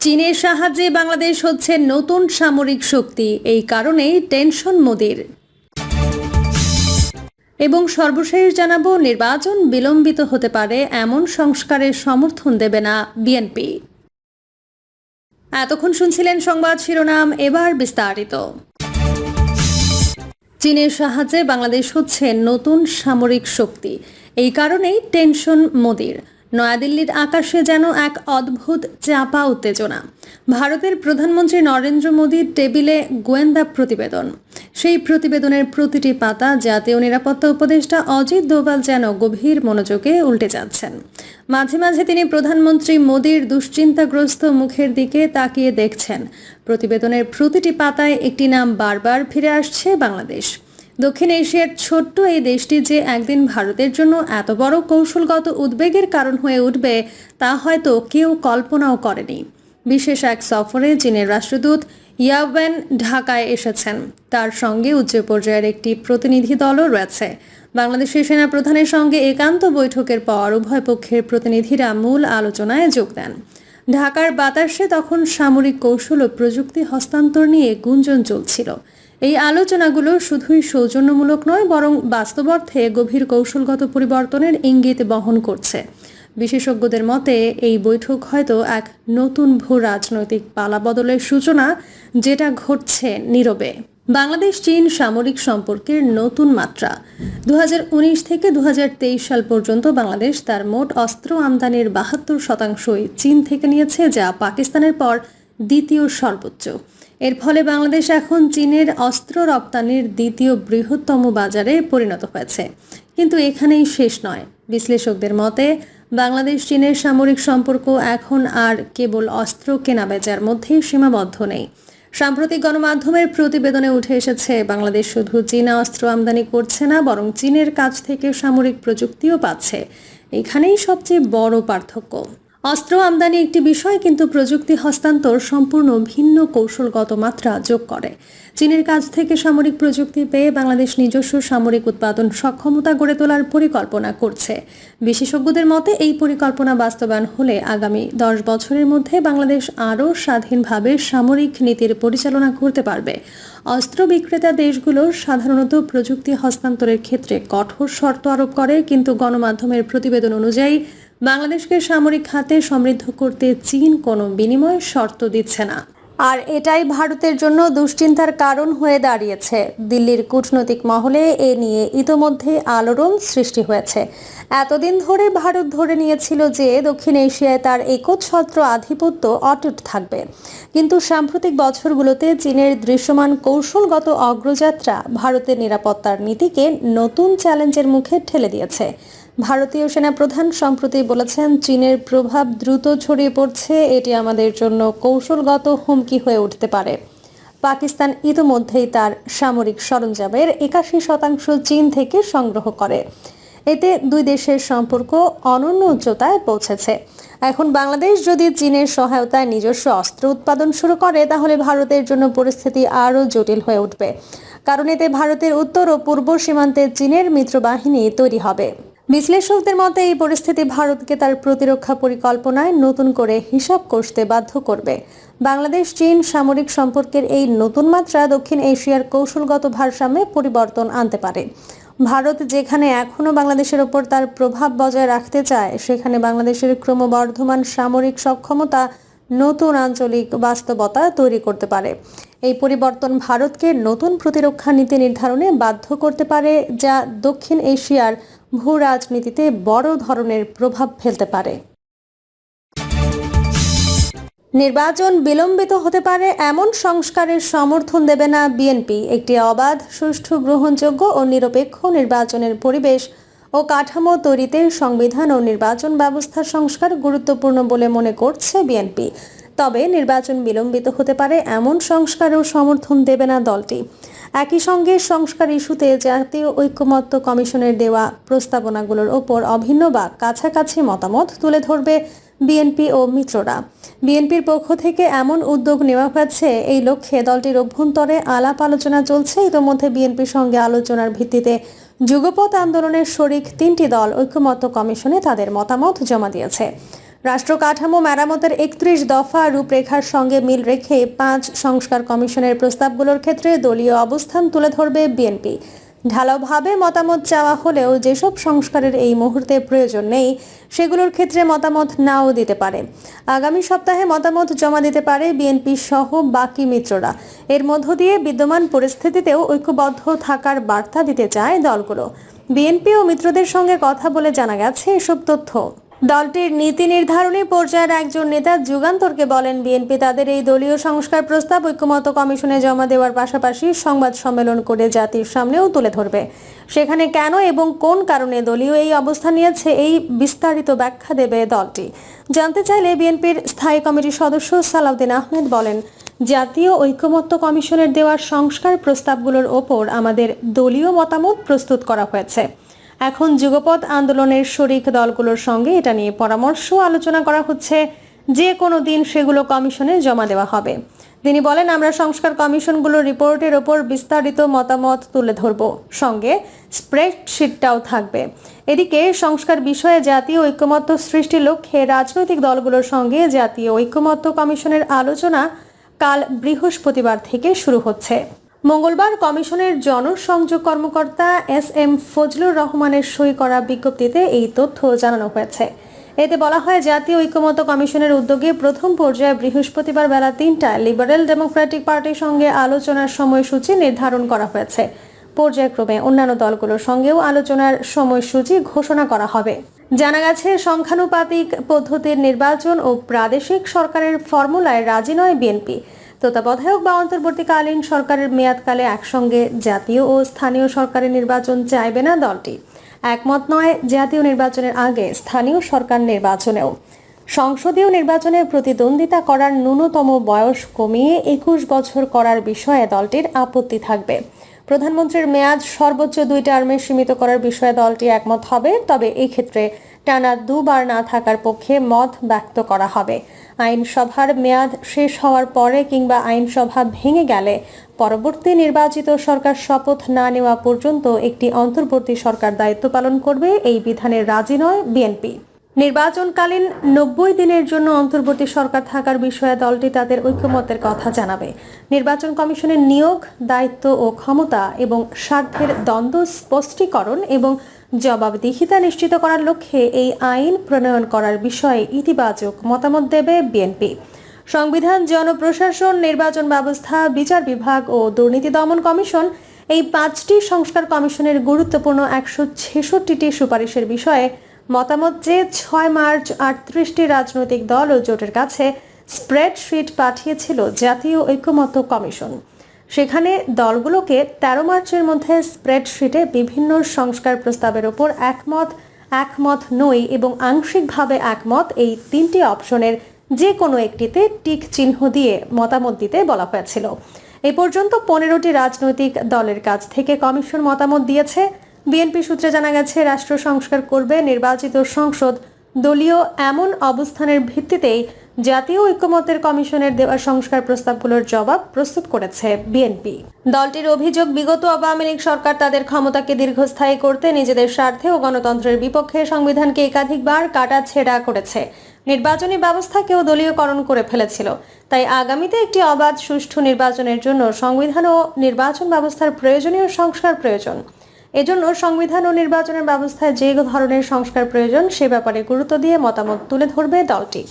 চীনের সাহায্যে বাংলাদেশ হচ্ছে নতুন সামরিক শক্তি। এই কারণেই টেনশন মোদির। এবং সর্বশেষ জানাব, নির্বাচন বিলম্বিত হতে পারে এমন সংস্কারের সমর্থন দেবে না বিএনপি। এতক্ষণ শুনছিলেন সংবাদ শিরোনাম, এবার বিস্তারিত। চীনের সাহায্যে বাংলাদেশ হচ্ছে নতুন সামরিক শক্তি। এই কারণেই টেনশন মোদির। নয়াদিল্লির আকাশে যেন এক অদ্ভুত চাপা উত্তেজনা। ভারতের প্রধানমন্ত্রী নরেন্দ্র মোদীর টেবিলে গোয়েন্দা প্রতিবেদন। সেই প্রতিবেদনের প্রতিটি পাতা জাতীয় নিরাপত্তা উপদেষ্টা অজিত দোভাল যেন গভীর মনোযোগে উল্টে যাচ্ছেন। মাঝে মাঝে তিনি প্রধানমন্ত্রী মোদীর দুশ্চিন্তাগ্রস্ত মুখের দিকে তাকিয়ে দেখছেন। প্রতিবেদনের প্রতিটি পাতায় একটি নাম বারবার ফিরে আসছে বাংলাদেশ। দক্ষিণ এশিয়ার ছোট্ট এই দেশটি যে একদিন ভারতের জন্য এত বড় কৌশলগত উদ্বেগের কারণ হয়ে উঠবে, তা হয়তো কেউ কল্পনাও করেনি। বিশেষ এক সফরে চীনের রাষ্ট্রদূত ইয়াওয়েন ঢাকায় এসেছেন। তার সঙ্গে উচ্চ পর্যায়ের একটি প্রতিনিধি দলও রয়েছে। বাংলাদেশের সেনা প্রধানের সঙ্গে একান্ত বৈঠকের পর উভয় পক্ষের প্রতিনিধিরা মূল আলোচনায় যোগ দেন। ঢাকার বাতাসে তখন সামরিক কৌশল ও প্রযুক্তি হস্তান্তর নিয়ে গুঞ্জন চলছিল। এই আলোচনাগুলো শুধুই সৌজন্যমূলক নয়, বরং বাস্তব অর্থে গভীর কৌশলগত পরিবর্তনের ইঙ্গিত বহন করছে। বিশেষজ্ঞদের মতে, এই বৈঠক হয়তো এক নতুন ভূ রাজনৈতিক পালাবদলের সূচনা, যেটা ঘটছে নীরবে। বাংলাদেশ, চীন সামরিক সম্পর্কের নতুন মাত্রা। দু হাজার উনিশ থেকে দু হাজার তেইশ সাল পর্যন্ত বাংলাদেশ তার মোট অস্ত্র আমদানির বাহাত্তর শতাংশই চীন থেকে নিয়েছে, যা পাকিস্তানের পর দ্বিতীয় সর্বোচ্চ। এর ফলে বাংলাদেশ এখন চীনের অস্ত্র রপ্তানির দ্বিতীয় বৃহত্তম বাজারে পরিণত হয়েছে। কিন্তু এখানেই শেষ নয়। বিশ্লেষকদের মতে, বাংলাদেশ চীনের সামরিক সম্পর্ক এখন আর কেবল অস্ত্র কেনাবেচার মধ্যেই সীমাবদ্ধ নেই। সাম্প্রতিক গণমাধ্যমের প্রতিবেদনে উঠে এসেছে, বাংলাদেশ শুধু চীনা অস্ত্র আমদানি করছে না, বরং চীনের কাছ থেকে সামরিক প্রযুক্তিও পাচ্ছে। এখানেই সবচেয়ে বড় পার্থক্য। অস্ত্র আমদানি একটি বিষয় কিন্তু প্রযুক্তি হস্তান্তর সম্পূর্ণ ভিন্ন কৌশলগত মাত্রা যোগ করে। চীনের কাছ থেকে সামরিক প্রযুক্তি পেয়ে বাংলাদেশ নিজস্ব সামরিক উৎপাদন সক্ষমতা গড়ে তোলার পরিকল্পনা করছে। বিশেষজ্ঞদের মতে, এই পরিকল্পনা বাস্তবায়ন হলে আগামী দশ বছরের মধ্যে বাংলাদেশ আরও স্বাধীনভাবে সামরিক নীতির পরিচালনা করতে পারবে। অস্ত্র বিক্রেতা দেশগুলো সাধারণত প্রযুক্তি হস্তান্তরের ক্ষেত্রে কঠোর শর্ত আরোপ করে, কিন্তু গণমাধ্যমের প্রতিবেদন অনুযায়ী বাংলাদেশকে সামরিক খাতে সমৃদ্ধ করতে চীন কোনো বিনিময় শর্ত দিচ্ছে না। আর এটাই ভারতের জন্য দুশ্চিন্তার কারণ হয়ে দাঁড়িয়েছে। দিল্লির কূটনৈতিক মহলে এ নিয়ে ইতোমধ্যে আলোড়ন সৃষ্টি হয়েছে। এতদিন ধরে ভারত ধরে নিয়েছিল যে দক্ষিণ এশিয়ায় তার একচ্ছত্র আধিপত্য অটুট থাকবে। কিন্তু সাম্প্রতিক বছরগুলোতে চীনের দৃশ্যমান কৌশলগত অগ্রযাত্রা ভারতের নিরাপত্তার নীতিকে নতুন চ্যালেঞ্জের মুখে ঠেলে দিয়েছে। ভারতীয় সেনাপ্রধান, সম্প্রতি বলেছেন, চীনের প্রভাব দ্রুত ছড়িয়ে পড়ছে। এটি আমাদের জন্য কৌশলগত হুমকি হয়ে উঠতে পারে। পাকিস্তান ইতোমধ্যেই তার সামরিক সরঞ্জামের একাশি শতাংশ চীন থেকে সংগ্রহ করে। এতে দুই দেশের সম্পর্ক অনন্য উচ্চতায় পৌঁছেছে। এখন বাংলাদেশ যদি চীনের সহায়তায় নিজস্ব অস্ত্র উৎপাদন শুরু করে, তাহলে ভারতের জন্য পরিস্থিতি আরও জটিল হয়ে উঠবে। কারণ এতে ভারতের উত্তর ও পূর্ব সীমান্তে চীনের মিত্রবাহিনী তৈরি হবে। বিশ্লেষকদের মতে, এই পরিস্থিতি ভারতকে তার প্রতিরক্ষা পরিকল্পনায় নতুন করে হিসাব কষতে বাধ্য করবে। বাংলাদেশ, চীন সামরিক সম্পর্কের এই নতুন মাত্রা দক্ষিণ এশিয়ার কৌশলগত ভারসাম্যে পরিবর্তন আনতে পারে। ভারত যেখানে এখনও বাংলাদেশের ওপর তার প্রভাব বজায় রাখতে চায়, সেখানে বাংলাদেশের ক্রমবর্ধমান সামরিক সক্ষমতা নতুন আঞ্চলিক বাস্তবতা তৈরি করতে পারে। এই পরিবর্তন ভারতকে নতুন প্রতিরক্ষা নীতি নির্ধারণে বাধ্য করতে পারে, যা দক্ষিণ এশিয়ার ভূ রাজনীতিতে বড় ধরনের প্রভাব ফেলতে পারে। নির্বাচন বিলম্বিত হতে পারে এমন সংস্কারের সমর্থন দেবে না বিএনপি। একটি অবাধ, সুষ্ঠু, গ্রহণযোগ্য ও নিরপেক্ষ নির্বাচনের পরিবেশ ও কাঠামো তৈরিতে সংবিধান ও নির্বাচন ব্যবস্থার সংস্কার গুরুত্বপূর্ণ বলে মনে করছে বিএনপি। তবে নির্বাচন বিলম্বিত হতে পারে এমন সংস্কারেও সমর্থন দেবে না দলটি। একই সঙ্গে সংস্কার ইস্যুতে জাতীয় ঐক্যমত্য কমিশনের দেওয়া প্রস্তাবনাগুলোর ওপর অভিন্ন বা কাছাকাছি মতামত তুলে ধরবে বিএনপি ও মিত্ররা। বিএনপির পক্ষ থেকে এমন উদ্যোগ নেওয়া হয়েছে, এই লক্ষ্যে দলটির অভ্যন্তরে আলাপ আলোচনা চলছে। ইতোমধ্যে বিএনপির সঙ্গে আলোচনার ভিত্তিতে যুগপথ আন্দোলনের শরিক তিনটি দল ঐক্যমত্য কমিশনে তাদের মতামত জমা দিয়েছে। রাষ্ট্র কাঠামো মেরামতের একত্রিশ দফা রূপরেখার সঙ্গে মিল রেখে পাঁচ সংস্কার কমিশনের প্রস্তাবগুলোর ক্ষেত্রে দলীয় অবস্থান তুলে ধরবে বিএনপি। ঢালাওভাবে মতামত চাওয়া হলেও যেসব সংস্কারের এই মুহূর্তে প্রয়োজন নেই, সেগুলোর ক্ষেত্রে মতামত নাও দিতে পারে। আগামী সপ্তাহে মতামত জমা দিতে পারে বিএনপি সহ বাকি মিত্ররা। এর মধ্য দিয়ে বিদ্যমান পরিস্থিতিতেও ঐক্যবদ্ধ থাকার বার্তা দিতে চায় দলগুলো। বিএনপি ও মিত্রদের সঙ্গে কথা বলে জানা গেছে এসব তথ্য। দলটির নীতি নির্ধারণী পর্যায়ের একজন নেতা যুগান্তরকে বলেন, বিএনপি তাদের এই দলীয় সংস্কার প্রস্তাব ঐক্যমত কমিশনে জমা দেওয়ার পাশাপাশি সংবাদ সম্মেলন করে জাতির সামনেও তুলে ধরবে। সেখানে কেন এবং কোন কারণে দলীয় এই অবস্থান নিয়েছে এই বিস্তারিত ব্যাখ্যা দেবে দলটি। জানতে চাইলে বিএনপির স্থায়ী কমিটির সদস্য সালাউদ্দিন আহমেদ বলেন, জাতীয় ঐক্যমত্য কমিশনের দেওয়া সংস্কার প্রস্তাবগুলোর ওপর আমাদের দলীয় মতামত প্রস্তুত করা হয়েছে। এখন যুগপৎ আন্দোলনের শরিক দলগুলোর সঙ্গে এটা নিয়ে পরামর্শ আলোচনা করা হচ্ছে। যে কোনো দিন সেগুলো কমিশনে জমা দেওয়া হবে। তিনি বলেন, আমরা সংস্কার কমিশনগুলোর রিপোর্টের ওপর বিস্তারিত মতামত তুলে ধরব। সঙ্গে স্প্রেডশিটটাও থাকবে। এদিকে সংস্কার বিষয়ে জাতীয় ঐক্যমত্য সৃষ্টির লক্ষ্যে রাজনৈতিক দলগুলোর সঙ্গে জাতীয় ঐক্যমত্য কমিশনের আলোচনা কাল বৃহস্পতিবার থেকে শুরু হচ্ছে। মঙ্গলবার কমিশনের জনসংযোগ কর্মকর্তা এস এম ফজলুর রহমানের সই করা বিজ্ঞপ্তিতে এই তথ্য জানানো হয়েছে। এতে বলা হয়, জাতীয় ঐক্যমত্য কমিশনের উদ্যোগে প্রথম পর্যায়ে বৃহস্পতিবার বেলা তিনটায় লিবারেল ডেমোক্রেটিক পার্টির সঙ্গে আলোচনার সময়সূচি নির্ধারণ করা হয়েছে। পর্যায়ক্রমে অন্যান্য দলগুলোর সঙ্গেও আলোচনার সময়সূচি ঘোষণা করা হবে। জানা গেছে, সংখ্যানুপাতিক পদ্ধতির নির্বাচন ও প্রাদেশিক সরকারের ফর্মুলায় রাজি নয় বিএনপি। তত্ত্বাবধায়ক বা অন্তর্বর্তীকালীন সরকারের মেয়াদকালে একসঙ্গে জাতীয় ও স্থানীয় সরকারের নির্বাচন চাইবে না দলটি। একমত নয়, জাতীয় নির্বাচনের আগে স্থানীয় সরকার নির্বাচনেও। সংসদীয় নির্বাচনে প্রতিদ্বন্দ্বিতা করার ন্যূনতম বয়স কমিয়ে একুশ বছর করার বিষয়ে দলটির আপত্তি থাকবে। প্রধানমন্ত্রীর মেয়াদ সর্বোচ্চ দুই টার্মে সীমিত করার বিষয়ে দলটি একমত হবে, তবে এই ক্ষেত্রে টানা দুবার না থাকার পক্ষে মত ব্যক্ত করা হবে। আইনসভার মেয়াদ শেষ হওয়ার পরে কিংবা আইনসভা ভেঙে গেলে পরবর্তী নির্বাচিত সরকার শপথ না নেওয়া পর্যন্ত একটি অন্তর্বর্তী সরকার দায়িত্ব পালন করবে, এই বিধানের রাজি নয় বিএনপি। নির্বাচনকালীন নব্বই দিনের জন্য অন্তর্বর্তী সরকার থাকার বিষয়ে দলটি তাদের ঐক্যমতের কথা জানাবে। নির্বাচন কমিশনের নিয়োগ, দায়িত্ব ও ক্ষমতা এবং স্বার্থের দ্বন্দ্ব স্পষ্টীকরণ এবং জবাবদিহিতা নিশ্চিত করার লক্ষ্যে এই আইন প্রণয়ন করার বিষয়ে ইতিবাচক মতামত দেবে বিএনপি। সংবিধান জনপ্রশাসন, নির্বাচন ব্যবস্থা, বিচার বিভাগ ও দুর্নীতি দমন কমিশন এই পাঁচটি সংস্কার কমিশনের গুরুত্বপূর্ণ একশো ছেষট্টিটি সুপারিশের বিষয়ে মতামত যে ছয় মার্চ আটত্রিশটি রাজনৈতিক দল ও জোটের কাছে স্প্রেডশিট পাঠিয়েছিল জাতীয় ঐক্যমত্য কমিশন। সেখানে দলগুলোকে তেরো মার্চের মধ্যে স্প্রেডশিটে বিভিন্ন সংস্কার প্রস্তাবের ওপর একমত একমত নই এবং আংশিকভাবে একমত এই তিনটি অপশনের যে কোনো একটিতে টিক চিহ্ন দিয়ে মতামত দিতে বলা হয়েছিল। এ পর্যন্ত পনেরোটি রাজনৈতিক দলের কাছ থেকে কমিশন মতামত দিয়েছে। বিএনপি সূত্রে জানা গেছে, রাষ্ট্র সংস্কার করবে, নির্বাচিত সংসদ দলীয় এমন অবস্থানের ভিত্তিতেই জাতীয় ঐক্যমত্যের কমিশনের দেওয়া সংস্কার প্রস্তাবগুলোর জবাব প্রস্তুত করেছে বিএনপি। দলটির অভিযোগ, বিগত আওয়ামী লীগ সরকার তাদের ক্ষমতাকে দীর্ঘস্থায়ী করতে নিজেদের স্বার্থে ও গণতন্ত্রের বিপক্ষে সংবিধানকে একাধিকবার কাটা ছেঁড়া করেছে। নির্বাচনী ব্যবস্থাকেও দলীয়করণ করে ফেলেছিল। তাই আগামীতে একটি অবাধ সুষ্ঠু নির্বাচনের জন্য সংবিধান ও নির্বাচন ব্যবস্থার প্রয়োজনীয় সংস্কার প্রয়োজন। এজন্য সংবিধান ও নির্বাচনের ব্যবস্থায় যে ধরনের সংস্কার প্রয়োজন, সে ব্যাপারে গুরুত্ব দিয়ে মতামত তুলে ধরবে দলটি।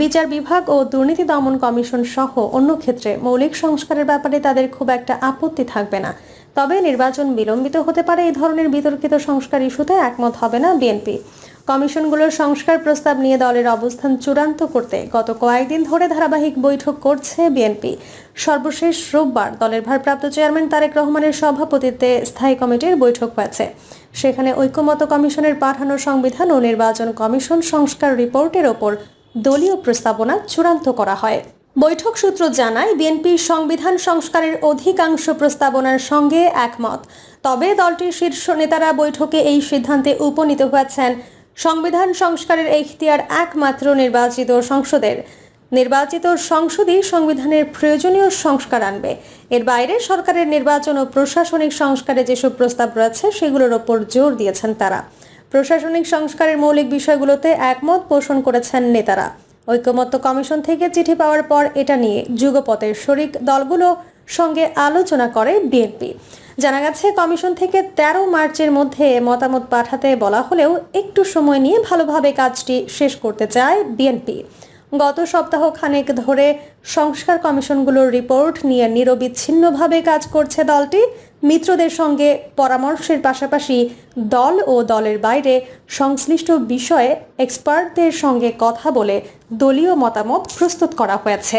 বিচার বিভাগ ও দুর্নীতি দমন কমিশন সহ অন্য ক্ষেত্রে মৌলিক সংস্কারের ব্যাপারে তাদের খুব একটা আপত্তি থাকবে না। তবে নির্বাচন বিলম্বিত হতে পারে এই ধরনের বিতর্কিত সংস্কার ইস্যুতে একমত হবে না বিএনপি। কমিশনগুলোর সংস্কার প্রস্তাব নিয়ে দলের অবস্থান চূড়ান্ত করতে গত কয়েকদিন ধরে ধারাবাহিক বৈঠক করছে বিএনপি। সর্বশেষ রোববার দলের ভারপ্রাপ্ত চেয়ারম্যান তারেক রহমানের সভাপতিত্বে স্থায়ী কমিটির বৈঠক হয়েছে। সেখানে ঐক্যমত কমিশনের পাঠানো সংবিধান ও নির্বাচন কমিশন সংস্কার রিপোর্টের ওপর দলীয় প্রস্তাবনা চূড়ান্ত করা হয়। বৈঠক সূত্র জানায় বিএনপির সংবিধান সংস্কারের অধিকাংশ প্রস্তাবনার সঙ্গে একমত। তবে দলটির শীর্ষ নেতারা বৈঠকে এই সিদ্ধান্তে উপনীত হয়েছেন সংবিধান সংস্কারের এখতিয়ার একমাত্র নির্বাচিত সংসদের। নির্বাচিত সংসদই সংবিধানের প্রয়োজনীয় সংস্কার আনবে। এর বাইরে সরকারের নির্বাচন ও প্রশাসনিক সংস্কারে যেসব প্রস্তাব রয়েছে, সেগুলোর ওপর জোর দিয়েছেন তারা। প্রশাসনিক সংস্কারের মৌলিক বিষয়গুলোতে একমত পোষণ করেছেন নেতারা। ঐক্যমত্য কমিশন থেকে চিঠি পাওয়ার পর এটা নিয়ে যুগপথের শরিক দলগুলো সঙ্গে আলোচনা করে বিএনপি। জানা গেছে, কমিশন থেকে তেরো মার্চের মধ্যে মতামত পাঠাতে বলা হলেও একটু সময় নিয়ে ভালোভাবে কাজটি শেষ করতে চায় বিএনপি। গত সপ্তাহ খানেক ধরে সংস্কার কমিশনগুলোর রিপোর্ট নিয়ে নিরবিচ্ছিন্নভাবে কাজ করছে দলটি। মিত্রদের সঙ্গে পরামর্শের পাশাপাশি দল ও দলের বাইরে সংশ্লিষ্ট বিষয়ে এক্সপার্টদের সঙ্গে কথা বলে দলীয় মতামত প্রস্তুত করা হয়েছে।